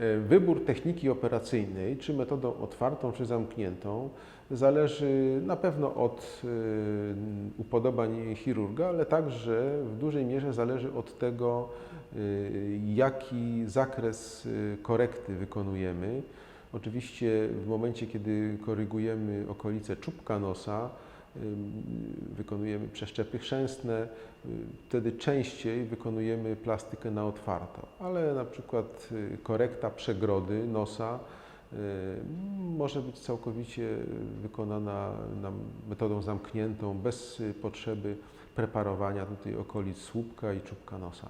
E, Wybór techniki operacyjnej, czy metodą otwartą, czy zamkniętą, zależy na pewno od e, upodobań chirurga, ale także w dużej mierze zależy od tego, e, jaki zakres korekty wykonujemy. Oczywiście w momencie, kiedy korygujemy okolice czubka nosa, wykonujemy przeszczepy chrzęstne, y, wtedy częściej wykonujemy plastykę na otwarto, ale na przykład y, korekta przegrody nosa y, może być całkowicie wykonana na metodą zamkniętą, bez potrzeby preparowania tutaj okolic słupka i czubka nosa.